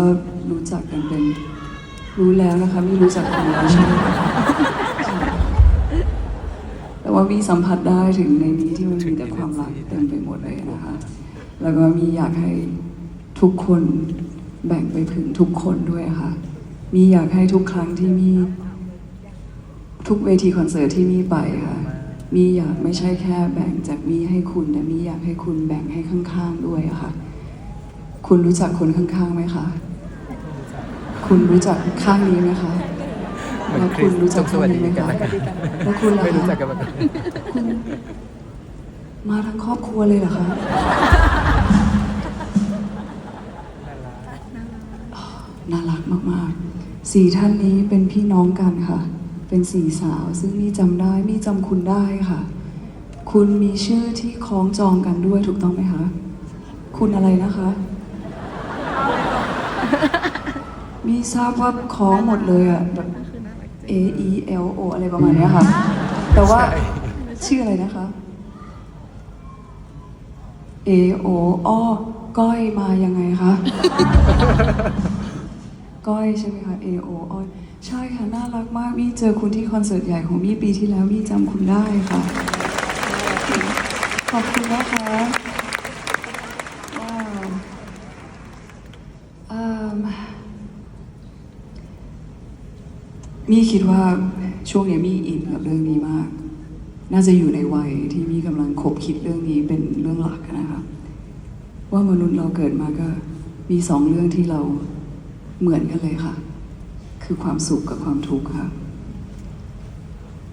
ก็รู้จักกันเป็น รู้แล้วนะคะ ไม่รู้จักกันแล้วใช่ไหมแต่ว่ามีสัมผัสได้ถึงในนี้ที่มันมีแต่ความรักเต็มไปหมดเลยนะคะ แล้วก็มีอยากให้ทุกคนแบ่งไปถึงทุกคนด้วยค่ะ มีอยากให้ทุกครั้งที่มี ทุกเวทีคอนเสิร์ตที่มีไปค่ะ มีอยากไม่ใช่แค่แบ่งจากมีให้คุณแต่มีอยากให้คุณแบ่งให้ข้างๆด้วยค่ะ คุณรู้จักคนข้างๆไหมคะ คุณรู้จักข้างนี้ไหมคะ เหมือนแล้วคริคุณสรู้จักสข้างวัสดีนี้ไหมกันคะแล้วกันแล้วคุณล่ะไม่รู้จักคะกันมาก่อนคุณมาทั้งครอบครัวเลยเหรอคะน่ารักมากๆสี่ท่านนี้เป็นพี่น้องกันค่ะ เป็นสี่สาว ซึ่งมีจำได้มีจำคุณได้ค่ะ คุณมีชื่อที่คล้องจองกันด้วยถูกต้องไหมคะ คุณอะไรนะคะ มีทราบว่าคล้องหมดเลยอะแบบ A E L O อะไรประมาณเนี้ยค่ะ แต่ว่าใช่ชื่ออะไรนะคะ A O อ้อก้อยมายังไงคะ ก้อยใช่ไหมคะ A O อ้อยใช่ค่ะ น่ารักมากมี่เจอคุณที่คอนเสิร์ตใหญ่ของมี่ปีที่แล้วมี่จำคุณได้ค่ะ ขอบคุณนะคะว้าวอื มี่คิดว่าช่วงนี้มี่อินกับเรื่องนี้มาก น่าจะอยู่ในวัยที่มี่กำลังคบคิดเรื่องนี้เป็นเรื่องหลักนะคะว่ามนุษย์เราเกิดมาก็มีสองเรื่องที่เราเหมือนกันเลยค่ะ คือความสุขกับความทุกข์ค่ะ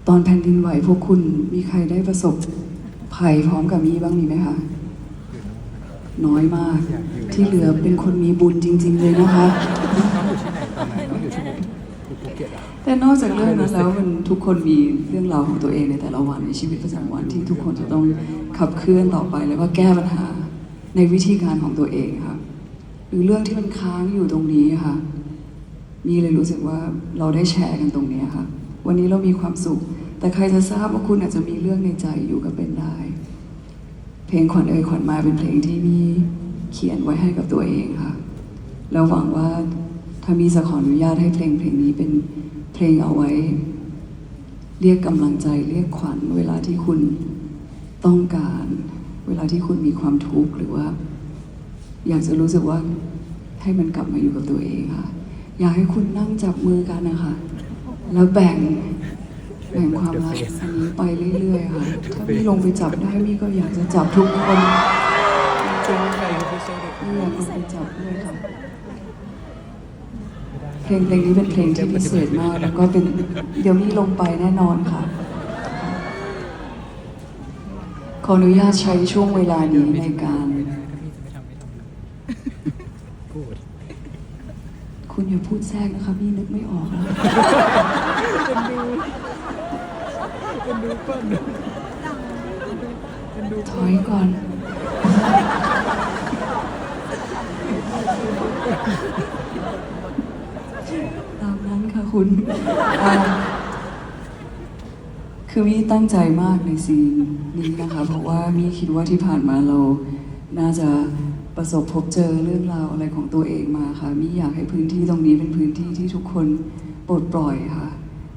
ตอนแผ่นดินไหวพวกคุณมีใครได้ประสบภัยพร้อมกับมี่บ้างมีไหมคะน้อยมากที่เหลือเป็นคนมีบุญจริง ๆ เลยนะคะ แต่นอกจากเรื่องนั้นแล้วมันทุกคนมีเรื่องราวของตัวเองในแต่ละวันในชีวิตประจำวันที่ทุกคนจะต้องขับเคลื่อนต่อไปแล้วก็แก้ปัญหาในวิธีการของตัวเองค่ะหรือเรื่องที่มันค้างอยู่ตรงนี้ค่ะ มีเลยรู้สึกว่าเราได้แชร์กันตรงนี้ค่ะ วันนี้เรามีความสุข แต่ใครจะทราบว่าคุณอาจจะมีเรื่องในใจอยู่ก็เป็นได้ เพลงขวัญเอ่ยขวัญมาเป็นเพลงที่มีเขียนไว้ให้กับตัวเองค่ะ แล้วหวังว่าถ้ามีจะขออนุญาตให้เพลงเพลงนี้เป็น เพลงเอาไว้ เรียกกำลังใจเรียกขวัญเวลาที่คุณต้องการ เวลาที่คุณมีความทุกข์หรือว่า อยากจะรู้สึกว่าให้มันกลับมาอยู่กับตัวเองค่ะ อยากให้คุณนั่งจับมือกันนะคะ แล้วแบ่งแบ่งความรักอันนี้ไปเรื่อยๆค่ะ ถ้ามีลงไปจับได้มีก็อยากจะจับทุกคนจริงใครไม่ใช่เด็กนี่อยากลงไปจับด้วยค่ะ เพลงเพลงนี้เป็นเพลงที่พิเศษมาก แล้วก็เป็นเดี๋ยวมีลงไปแน่นอนค่ะ ขออนุญาตใช้ช่วงเวลานี้ในการไม่ได้ถ้าพี่จะไม่ทำไม่ทำพูดคุณอย่าพูดแทรกนะคะพี่นึกไม่ออกแล้ว เป็นดูเป็นดูเปิ้ลเป็นดู ถอยก่อน ตามนั้นค่ะคุณอ่า คือมี่ตั้งใจมากในซีนนี้นะคะ เพราะว่ามี่คิดว่าที่ผ่านมาเรา น่าจะประสบพบเจอเรื่องราวอะไรของตัวเองมาค่ะมี่อยากให้พื้นที่ตรงนี้เป็นพื้นที่ที่ทุกคนปลดปล่อยค่ะ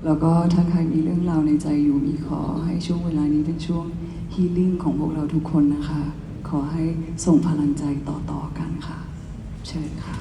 แล้วก็ถ้าใครมีเรื่องราวในใจอยู่มีขอให้ช่วงเวลานี้เป็นช่วงฮีลิ่งของพวกเราทุกคนนะคะ ขอให้ส่งพลังใจต่อๆกันค่ะ เชิญค่ะ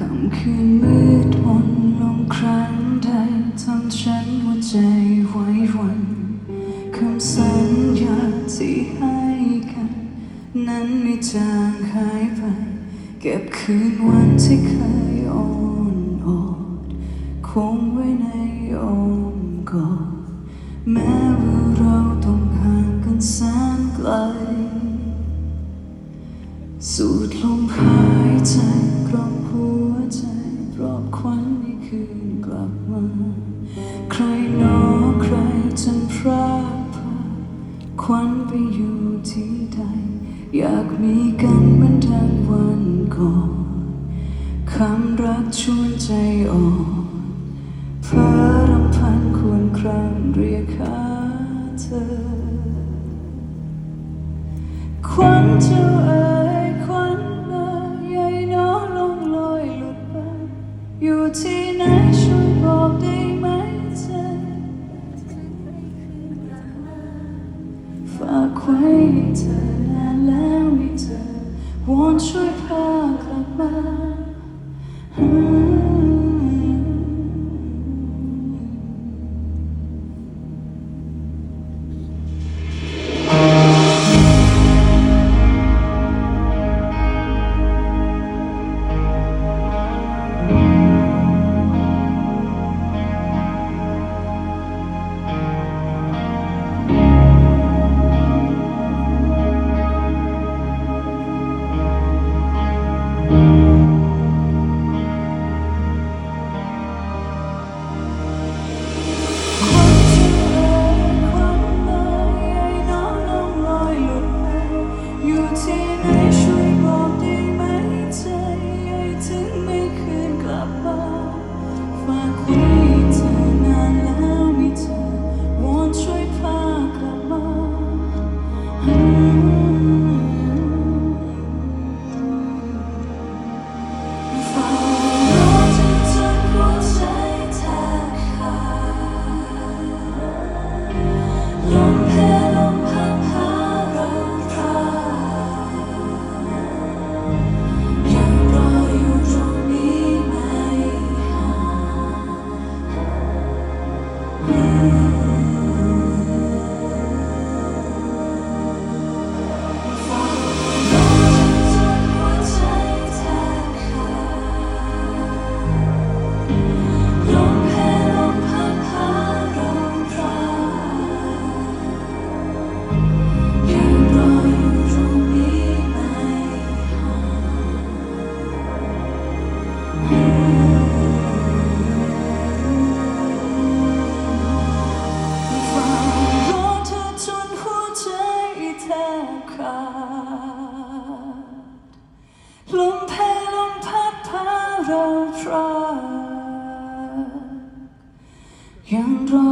คำคืนมืดมนลงครั้งใดทำฉันหัวใจไหวหวันคำสัญญาที่ให้กัน นั้นไม่จางหายไป เก็บคืนวันที่เคยอ่อนอดคงไว้ในออมกอดแม้ว่าเราต้องห่างกันแสนไกล สูดลมหายใจ ชวนใจอ่อนเพ้อรำพันควรครางเรียกหาเธอ ควันเจ้าเอ๋ยควันมาใหญ่น้อลงลอยหลุดไป อยู่ที่ไหนช่วยบอกได้ไหมใจ ฝากไว้ให้เธอนานแล้วไม่เจอวอนช่วยพากลับมา என்றோ